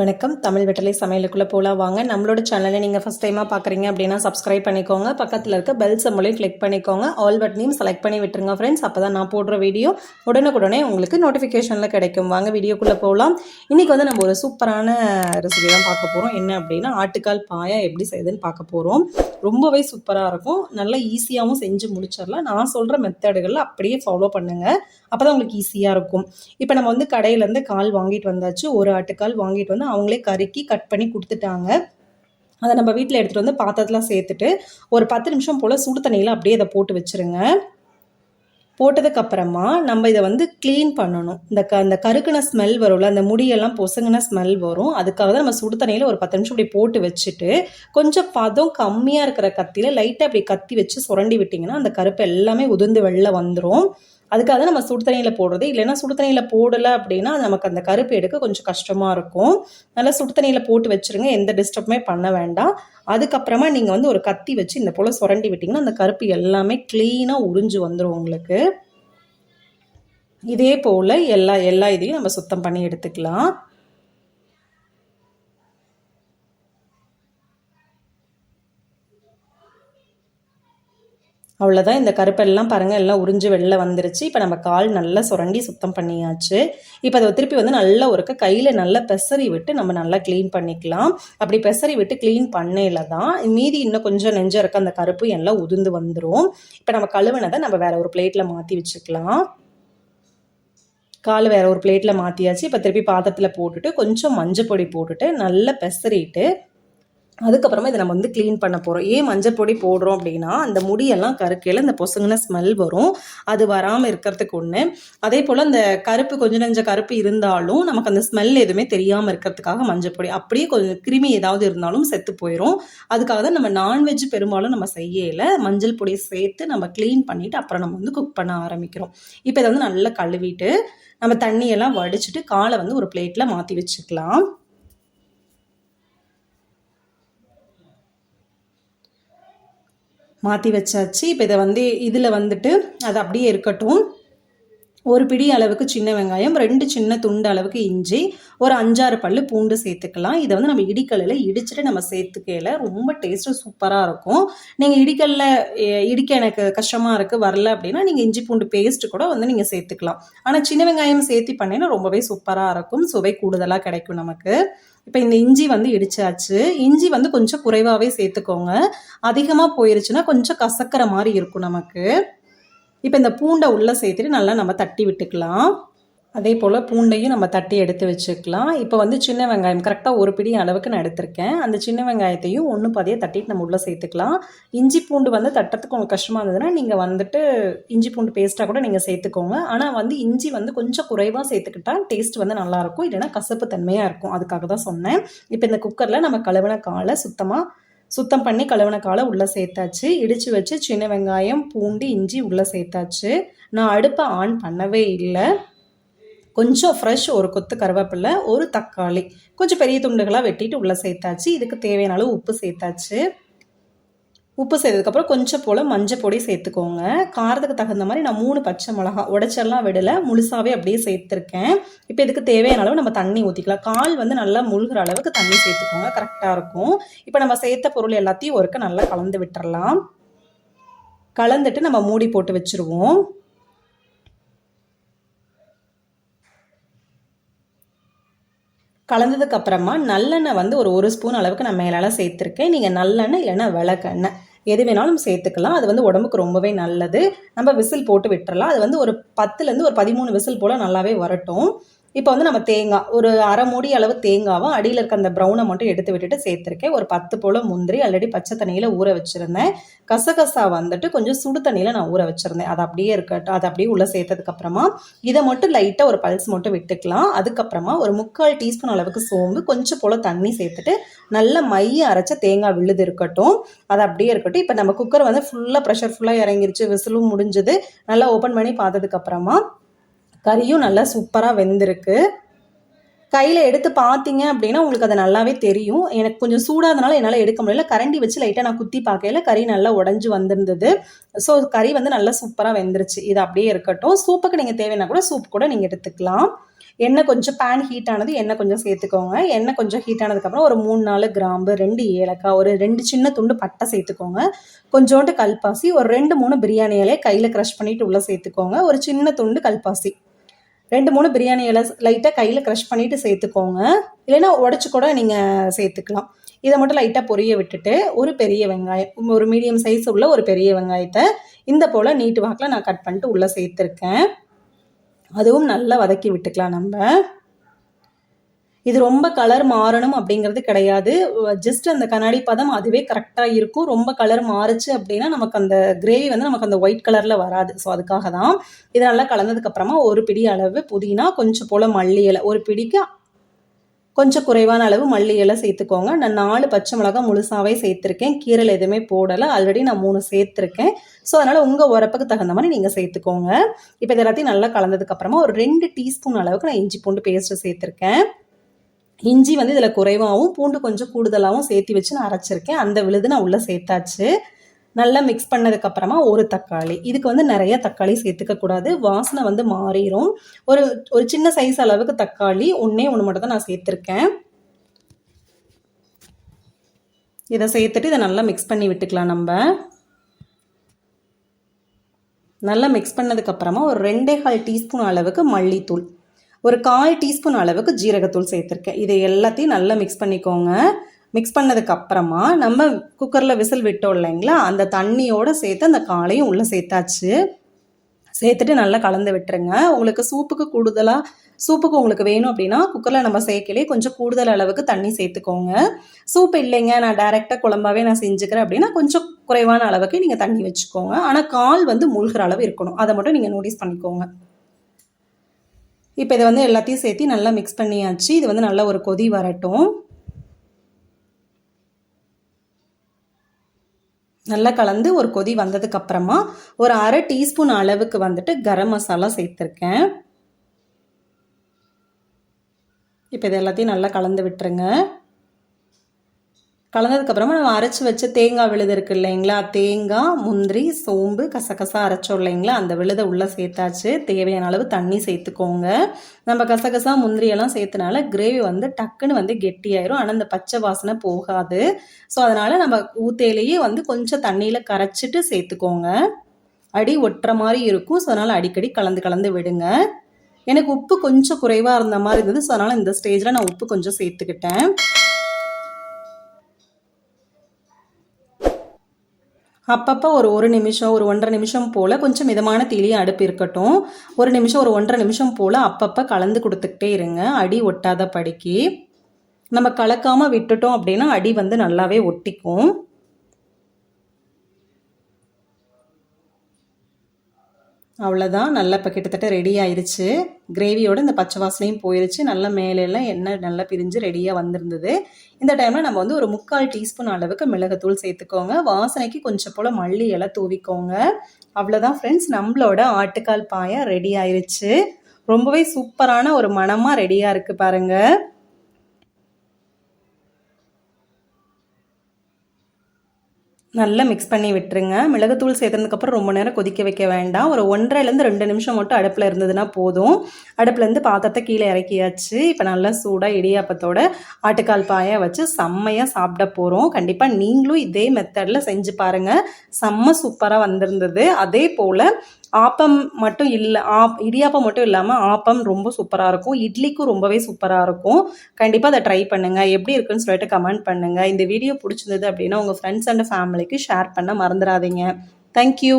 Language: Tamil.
வணக்கம். தமிழ் வெட்டலை சமையலுக்குள்ளே போகலாம் வாங்க நம்மளோட சேனலை நீங்கள் ஃபஸ்ட் டைமாக பார்க்குறீங்க அப்படின்னா சப்ஸ்கிரைப் பண்ணிக்கோங்க. பக்கத்தில் இருக்க பெல் சம்பளையும் கிளிக் பண்ணிக்கோங்க. ஆல் பட்டனையும் செலக்ட் பண்ணி விட்டுருங்க ஃப்ரெண்ட்ஸ் அப்போ தான் நான் போடுற வீடியோ உடனுக்குடனே உங்களுக்கு நோட்டிஃபிகேஷனில் கிடைக்கும். வாங்க வீடியோக்குள்ளே போகலாம் இன்றைக்கி வந்து நம்ம ஒரு சூப்பரான ரெசிபி தான் பார்க்க போகிறோம் என்ன அப்படின்னா ஆட்டுக்கால் பாயா எப்படி செய்யுதுன்னு பார்க்க போகிறோம் ரொம்பவே சூப்பராக இருக்கும். நல்லா ஈஸியாகவும் செஞ்சு முடிச்சிடலாம். நான் சொல்கிற மெத்தடுகளில் அப்படியே ஃபாலோ பண்ணுங்கள் அப்போ தான் உங்களுக்கு ஈஸியாக இருக்கும். இப்போ நம்ம வந்து கடையிலேருந்து கால் வாங்கிட்டு வந்தாச்சு. ஒரு ஆட்டுக்கால் வாங்கிட்டு வந்து அவங்களே கருக்கி கட் பண்ணி கொடுத்துட்டாங்க. அதை நம்ம வீட்டில் எடுத்துகிட்டு வந்து பாத்திரத்தில் சேர்த்துட்டு ஒரு பத்து நிமிஷம் போல் சுடு தண்ணியில் அப்படியே அதை போட்டு வச்சுருங்க. போட்டதுக்கப்புறமா நம்ம இதை வந்து க்ளீன் பண்ணணும். இந்த க அந்த கருக்குன ஸ்மெல் வரும்ல அந்த முடியெல்லாம் பொசுங்கின ஸ்மெல் வரும். அதுக்காக தான் நம்ம சுடு தண்ணியில் ஒரு பத்து நிமிஷம் இப்படி போட்டு வச்சுட்டு கொஞ்சம் பதம் கம்மியாக இருக்கிற கத்தியில் லைட்டாக அப்படி கத்தி வச்சு சுரண்டி விட்டிங்கன்னா அந்த கருப்பு எல்லாமே உதிர்ந்து வெளில வந்துடும் அதுக்காக தான் நம்ம சுடு தண்ணியில் போடுறது. இல்லைன்னா சுடு தண்ணியில் போடலை அப்படின்னா நமக்கு அந்த கருப்பு எடுக்க கொஞ்சம் கஷ்டமாக இருக்கும். நல்லா சுடு தண்ணியில் போட்டு வச்சுருங்க. எந்த டிஸ்டர்புமே பண்ண வேண்டாம். அதுக்கப்புறமா நீங்கள் வந்து ஒரு கத்தி வச்சு இந்த போல் சுரண்டி விட்டிங்கன்னா அந்த கருப்பு எல்லாமே க்ளீனாக உறிஞ்சு வந்துடும் உங்களுக்கு. இதே போல் எல்லா எல்லா இதையும் நம்ம சுத்தம் பண்ணி எடுத்துக்கலாம். அவ்வளோதான் இந்த கருப்பெல்லாம் பாருங்கள் எல்லாம் உறிஞ்சு வெளில வந்துருச்சு. இப்போ நம்ம கால் நல்லா சுரண்டி சுத்தம் பண்ணியாச்சு. இப்போ அதை திருப்பி வந்து நல்லா ஒருக்க கையில் நல்லா பெசரி விட்டு நம்ம நல்லா க்ளீன் பண்ணிக்கலாம். அப்படி பெசரி விட்டு க்ளீன் பண்ணையில் தான் மீதி இன்னும் கொஞ்சம் நெஞ்சம் இருக்க அந்த கருப்பு எல்லாம் உதிர்ந்து வந்துடும் இப்போ நம்ம கழுவினதை நம்ம வேற ஒரு பிளேட்டில் மாற்றி வச்சுக்கலாம். கால் வேற ஒரு பிளேட்டில் மாற்றியாச்சு இப்போ திருப்பி பாத்திரத்தில் போட்டுட்டு கொஞ்சம் மஞ்சள் பொடி போட்டுட்டு நல்லா பெசரிட்டு அதுக்கப்புறமா இதை நம்ம வந்து க்ளீன் பண்ண போகிறோம் ஏன் மஞ்சள் பொடி போடுறோம் அப்படின்னா அந்த முடியெல்லாம் கருக்கையில் இந்த பொசுங்கின ஸ்மெல் வரும். அது வராமல் இருக்கிறதுக்கு ஒன்று அதே போல் அந்த கருப்பு கொஞ்சம் நஞ்ச கருப்பு இருந்தாலும் நமக்கு அந்த ஸ்மெல் எதுவுமே தெரியாமல் இருக்கிறதுக்காக மஞ்சள் பொடி அப்படியே கொஞ்சம் கிருமி ஏதாவது இருந்தாலும் செத்து போயிடும் அதுக்காக தான் நம்ம நான்வெஜ் பெரும்பாலும் நம்ம செய்யலை. மஞ்சள் பொடியை சேர்த்து நம்ம க்ளீன் பண்ணிவிட்டு அப்புறம் நம்ம வந்து குக் பண்ண ஆரம்பிக்கிறோம். இப்போ இதை வந்து நல்லா கழுவிட்டு நம்ம தண்ணியெல்லாம் வடிச்சிட்டு காலை வந்து ஒரு பிளேட்டில் மாற்றி வச்சுக்கலாம். மாற்றி வச்சாச்சு. இப்போ இதை வந்து இதில் வந்துட்டு அது அப்படியே இருக்கட்டும். ஒரு பிடி அளவுக்கு சின்ன வெங்காயம் ரெண்டு சின்ன துண்டு அளவுக்கு இஞ்சி ஒரு அஞ்சாறு பல் பூண்டு சேர்த்துக்கலாம். இதை வந்து நம்ம இடிக்கல்லில் இடிச்சிட்டு நம்ம சேர்த்துக்கையில் ரொம்ப டேஸ்ட்டு சூப்பராக இருக்கும். நீங்கள் இடிக்கல்ல இடிக்க எனக்கு கஷ்டமாக இருக்குது வரல அப்படின்னா நீங்கள் இஞ்சி பூண்டு பேஸ்ட்டு கூட வந்து நீங்கள் சேர்த்துக்கலாம். ஆனால் சின்ன வெங்காயம் சேர்த்து பண்ணினா ரொம்பவே சூப்பராக இருக்கும். சுவை கூடுதலாக கிடைக்கும் நமக்கு. இப்போ இந்த இஞ்சி வந்து இடிச்சாச்சு. இஞ்சி வந்து கொஞ்சம் குறைவாகவே சேர்த்துக்கோங்க. அதிகமாக போயிருச்சுன்னா கொஞ்சம் கசக்கிற மாதிரி இருக்கும் நமக்கு. இப்போ இந்த பூண்டை உள்ளே சேர்த்துட்டு நல்லா நம்ம தட்டி விட்டுக்கலாம். அதே போல் பூண்டையும் நம்ம தட்டி எடுத்து வச்சுக்கலாம். இப்போ வந்து சின்ன வெங்காயம் கரெக்டாக ஒரு பிடி அளவுக்கு நான் எடுத்திருக்கேன். அந்த சின்ன வெங்காயத்தையும் ஒன்று பதிய தட்டிட்டு நம்ம உள்ளே சேர்த்துக்கலாம். இஞ்சி பூண்டு வந்து தட்டுறதுக்கு உங்களுக்கு கஷ்டமாக இருந்ததுன்னா நீங்கள் வந்துட்டு இஞ்சி பூண்டு பேஸ்ட்டாக கூட நீங்கள் சேர்த்துக்கோங்க. ஆனால் வந்து இஞ்சி வந்து கொஞ்சம் குறைவாக சேர்த்துக்கிட்டா டேஸ்ட் வந்து நல்லாயிருக்கும் இல்லைன்னா கசப்பு தன்மையாக இருக்கும். அதுக்காக தான் சொன்னேன். இப்போ இந்த குக்கரில் நம்ம கழுவின காலை சுத்தமாக சுத்தம் பண்ணி கழுவின காலை உள்ளே சேர்த்தாச்சு. இடித்து வச்சு சின்ன வெங்காயம் பூண்டு இஞ்சி உள்ளே சேர்த்தாச்சு. நான் அடுப்பை ஆன் பண்ணவே இல்லை. கொஞ்சம் ஃப்ரெஷ் ஒரு கொத்து கருவேப்பிலை ஒரு தக்காளி கொஞ்சம் பெரிய துண்டுகளாக வெட்டிட்டு உள்ளே சேர்த்தாச்சு. இதுக்கு தேவையான அளவு உப்பு சேர்த்தாச்சு. உப்பு செய்ததுக்கப்புறம் கொஞ்சம் போல் மஞ்சள் பொடி சேர்த்துக்கோங்க. காரத்துக்கு தகுந்த மாதிரி நான் மூணு பச்சை மிளகா உடச்செல்லாம் விடலை. முழுசாகவே அப்படியே சேர்த்துருக்கேன். இப்போ இதுக்கு தேவையான அளவு நம்ம தண்ணி ஊற்றிக்கலாம் கால் வந்து நல்லா முழுகிற அளவுக்கு தண்ணி சேர்த்துக்கோங்க. கரெக்டாக இருக்கும். இப்போ நம்ம சேர்த்த பொருள் எல்லாத்தையும் ஒருக்க நல்லா கலந்து விட்டுறலாம். கலந்துட்டு நம்ம மூடி போட்டு வச்சுருவோம். கலந்ததுக்கு அப்புறமா நல்லெண்ணெய் வந்து ஒரு ஒரு ஸ்பூன் அளவுக்கு நான் மேலால் சேர்த்துருக்கேன். நீங்கள் நல்லெண்ணெய் இல்லைன்னா விளக்கெண்ணெய். எது வேணாலும் சேர்த்துக்கலாம். அது வந்து உடம்புக்கு ரொம்பவே நல்லது. நம்ம விசில் போட்டு விட்டுறலாம். அது வந்து ஒரு பத்துலேருந்து ஒரு பதிமூணு விசில் போல் நல்லாவே வரட்டும். இப்போ வந்து நம்ம தேங்காய் ஒரு அரை மூடி அளவு தேங்காவும் அடியில் இருக்க அந்த ப்ரௌனை மட்டும் எடுத்து விட்டுட்டு சேர்த்துருக்கேன். ஒரு பத்து போல் முந்திரி ஆல்ரெடி பச்சை தண்ணியில் ஊற வச்சுருந்தேன். கசகசா வந்துட்டு கொஞ்சம் சுடு தண்ணியில் நான் ஊற வச்சுருந்தேன். அது அப்படியே இருக்கட்டும் அது அப்படியே உள்ளே சேர்த்ததுக்கப்புறமா இதை மட்டும் லைட்டாக ஒரு பல்ஸ் மட்டும் விட்டுக்கலாம். அதுக்கப்புறமா ஒரு முக்கால் டீஸ்பூன் அளவுக்கு சோம்பு கொஞ்சம் போல் தண்ணி சேர்த்துட்டு நல்ல மைய அரைச்ச தேங்காய் விழுது இருக்கட்டும். அது அப்படியே இருக்கட்டும். இப்போ நம்ம குக்கர் வந்து ஃபுல்லாக ப்ரெஷர் ஃபுல்லாக இறங்கிருச்சு விசிலும் முடிஞ்சது. நல்லா ஓப்பன் பண்ணி பார்த்ததுக்கப்புறமா கறியும் நல்லா சூப்பராக வெந்திருக்கு. கையில் எடுத்து பார்த்தீங்க அப்படின்னா உங்களுக்கு அது நல்லாவே தெரியும். எனக்கு கொஞ்சம் சூடாதனால என்னால் எடுக்க முடியல. கரண்டி வச்சு லைட்டாக நான் குத்தி பார்க்கையில கறி நல்லா உடஞ்சி வந்திருந்தது. ஸோ கறி வந்து நல்லா சூப்பராக வெந்துருச்சு. இது அப்படியே இருக்கட்டும். சூப்புக்கு நீங்கள் தேவைன்னா கூட சூப் கூட நீங்கள் எடுத்துக்கலாம். எண்ணெய் கொஞ்சம் பேன் ஹீட் ஆனது எண்ணெய் கொஞ்சம் சேர்த்துக்கோங்க. எண்ணெய் கொஞ்சம் ஹீட் ஆனதுக்கப்புறம் ஒரு மூணு நாலு கிராம்பு ரெண்டு ஏலக்காய் ஒரு ரெண்டு சின்ன துண்டு பட்டை சேர்த்துக்கோங்க. கொஞ்சோண்டு கல்பாசி ஒரு ரெண்டு மூணு பிரியாணி இலையை கையில் க்ரஷ் பண்ணிட்டு உள்ளே சேர்த்துக்கோங்க. ஒரு சின்ன துண்டு கல்பாசி. ரெண்டு மூணு பிரியாணி இலை லைட்டாக கையில் க்ரஷ் பண்ணிவிட்டு சேர்த்துக்கோங்க. இல்லைன்னா உடச்சி கூட நீங்கள் சேர்த்துக்கலாம். இதை மட்டும் லைட்டாக பொரிய விட்டுட்டு ஒரு பெரிய வெங்காயம் ஒரு மீடியம் சைஸ் உள்ள ஒரு பெரிய வெங்காயத்தை இந்த போல் நீட்டு வாக்கில் நான் கட் பண்ணிட்டு உள்ளே சேர்த்துருக்கேன். அதுவும் நல்லா வதக்கி விட்டுக்கலாம் நம்ம. இது ரொம்ப கலர் மாறணும் அப்படிங்கிறது கிடையாது. ஜஸ்ட் அந்த கண்ணாடி பதம் அதுவே கரெக்டாக இருக்கும். ரொம்ப கலர் மாறுச்சு அப்படின்னா நமக்கு அந்த கிரேவி வந்து நமக்கு அந்த ஒயிட் கலரில் வராது. ஸோ அதுக்காக தான் இது நல்லா கலந்ததுக்கப்புறமா ஒரு பிடி அளவு புதினா கொஞ்சம் போல் மல்லி இலை. ஒரு பிடிக்கு கொஞ்சம் குறைவான அளவு மல்லி இலை சேர்த்துக்கோங்க. நான் நாலு பச்சை மிளகாய் முழுசாவே சேர்த்துருக்கேன். கீரல் எதுவுமே போடலை. ஆல்ரெடி நான் மூணு சேர்த்துருக்கேன். ஸோ அதனால் உங்கள் உரப்புக்கு தகுந்த மாதிரி நீங்கள் சேர்த்துக்கோங்க. இப்போ இது எல்லாத்தையும் நல்லா கலந்ததுக்கப்புறமா ஒரு ரெண்டு டீஸ்பூன் அளவுக்கு நான் இஞ்சி பூண்டு பேஸ்ட்டு சேர்த்துருக்கேன். இஞ்சி வந்து இதில் குறைவாகவும் பூண்டு கொஞ்சம் கூடுதலாகவும் சேர்த்து வச்சு நான் அரைச்சிருக்கேன். அந்த விழுது நான் உள்ளே சேர்த்தாச்சு. நல்லா மிக்ஸ் பண்ணதுக்கப்புறமா ஒரு தக்காளி. இதுக்கு வந்து நிறைய தக்காளி சேர்த்துக்கக்கூடாது வாசனை வந்து மாறிடும் ஒரு ஒரு சின்ன சைஸ் அளவுக்கு தக்காளி ஒன்றே ஒன்று மட்டும் தான் நான் சேர்த்துருக்கேன். இதை சேர்த்துட்டு இதை நல்லா மிக்ஸ் பண்ணி விட்டுக்கலாம் நம்ம. நல்லா மிக்ஸ் பண்ணதுக்கப்புறமா ஒரு ரெண்டே கால் டீஸ்பூன் அளவுக்கு மல்லித்தூள். ஒரு கால் டீஸ்பூன் அளவுக்கு ஜீரகத்தூள் சேர்த்துருக்கேன். இதை எல்லாத்தையும் நல்லா மிக்ஸ் பண்ணிக்கோங்க. மிக்ஸ் பண்ணதுக்கு அப்புறமா நம்ம குக்கரில் விசில் விட்டோம் இல்லைங்களா? அந்த தண்ணியோடு சேர்த்து அந்த காலையும் உள்ளே சேர்த்தாச்சு. சேர்த்துட்டு நல்லா கலந்து விட்டுருங்க. உங்களுக்கு சூப்புக்கு கூடுதலாக சூப்புக்கு உங்களுக்கு வேணும் அப்படின்னா குக்கரில் நம்ம சேர்க்கலே கொஞ்சம் கூடுதல் அளவுக்கு தண்ணி சேர்த்துக்கோங்க. சூப் இல்லைங்க நான் டைரெக்டாக குழம்பாவே நான் செஞ்சுக்கிறேன் அப்படின்னா கொஞ்சம் குறைவான அளவுக்கு நீங்கள் தண்ணி வச்சுக்கோங்க. ஆனால் கால் வந்து மூழ்கிற அளவு இருக்கணும். அதை மட்டும் நீங்கள் நோட்டீஸ் பண்ணிக்கோங்க. இப்போ இதை வந்து எல்லாத்தையும் சேர்த்து நல்லா மிக்ஸ் பண்ணியாச்சு. இது வந்து நல்லா ஒரு கொதி வரட்டும். நல்லா கலந்து ஒரு கொதி வந்ததுக்கப்புறமா ஒரு அரை டீஸ்பூன் அளவுக்கு வந்துட்டு கரம் மசாலா சேர்த்துருக்கேன். இப்போ இது எல்லாத்தையும் நல்லா கலந்து விட்டுருங்க. கலந்ததுக்கப்புறமா நம்ம அரைச்சி வச்ச தேங்காய் விழுது இருக்குது இல்லைங்களா? தேங்காய் முந்திரி சோம்பு கசகசா அரைச்சோம் இல்லைங்களா? அந்த விழுதை உள்ளே சேர்த்தாச்சு. தேவையான அளவு தண்ணி சேர்த்துக்கோங்க. நம்ம கசகசா முந்திரியெல்லாம் சேர்த்தனால கிரேவி வந்து டக்குன்னு வந்து கெட்டியாயிரும். ஆனால் அந்த பச்சை வாசனை போகாது. ஸோ அதனால் நம்ம ஊத்தையிலேயே வந்து கொஞ்சம் தண்ணியில் கரைச்சிட்டு சேர்த்துக்கோங்க. அடி ஒட்டுற மாதிரி இருக்கும். ஸோ அதனால் அடிக்கடி கலந்து கலந்து விடுங்க. எனக்கு உப்பு கொஞ்சம் குறைவாக இருந்த மாதிரி இருந்தது. ஸோ அதனால் இந்த ஸ்டேஜில் நான் உப்பு கொஞ்சம் சேர்த்துக்கிட்டேன். அப்பப்போ ஒரு ஒரு நிமிஷம் ஒரு ஒன்றரை நிமிஷம் போல் கொஞ்சம் மிதமான தீலியும் அடுப்பு இருக்கட்டும். ஒரு நிமிஷம் ஒரு ஒன்றரை நிமிஷம் போல் அப்பப்போ கலந்து கொடுத்துக்கிட்டே இருங்க. அடி ஒட்டாத படிக்கு. நம்ம கலக்காமல் விட்டுட்டோம் அப்படின்னா அடி வந்து நல்லாவே ஒட்டிக்கும். அவ்வளோதான் நல்லா இப்போ கிட்டத்தட்ட ரெடி ஆயிடுச்சு கிரேவியோட இந்த பச்சை வாசனையும் போயிடுச்சு நல்லா மேலெல்லாம் எண்ணெய் நல்லா பிரிஞ்சு ரெடியாக வந்திருந்தது. இந்த டைமில் நம்ம வந்து ஒரு முக்கால் டீஸ்பூன் அளவுக்கு மிளகுத்தூள் சேர்த்துக்கோங்க. வாசனைக்கு கொஞ்சம் போல் மல்லி இலை தூவிக்கோங்க. அவ்வளோதான் ஃப்ரெண்ட்ஸ் நம்மளோட ஆட்டுக்கால் பாயம் ரெடி ஆயிடுச்சு ரொம்பவே சூப்பரான ஒரு மனமாக ரெடியாக இருக்குது பாருங்கள் நல்லா மிக்ஸ் பண்ணி விட்டுருங்க. மிளகுத்தூள் சேர்த்ததுக்கப்புறம் ரொம்ப நேரம் கொதிக்க வைக்க வேண்டாம். ஒரு ஒன்றரைலேருந்து ரெண்டு நிமிஷம் மட்டும் அடுப்பில் இருந்ததுன்னா போதும். அடுப்புலேருந்து பாத்திரத்தை கீழே இறக்கியாச்சு. இப்போ நல்லா சூடாக இடியாப்பத்தோட ஆட்டுக்கால் பாயை வச்சு செம்மையாக சாப்பிட போகிறோம் கண்டிப்பாக நீங்களும் இதே மெத்தடில் செஞ்சு பாருங்கள் செம்ம சூப்பராக வந்திருந்தது. அதே போல் ஆப்பம் மட்டும் இல்லை ஆப் இடியாப்பம் மட்டும் இல்லாமல் ஆப்பம் ரொம்ப சூப்பராக இருக்கும். இட்லிக்கும் ரொம்பவே சூப்பராக இருக்கும். கண்டிப்பாக அதை ட்ரை பண்ணுங்கள் எப்படி இருக்குன்னு சொல்லிட்டு கமெண்ட் பண்ணுங்கள் இந்த வீடியோ பிடிச்சிருந்தது அப்படின்னா உங்கள் ஃப்ரெண்ட்ஸ் அண்ட் ஃபேமிலிக்கு ஷேர் பண்ண மறந்துடாதீங்க. தேங்க்யூ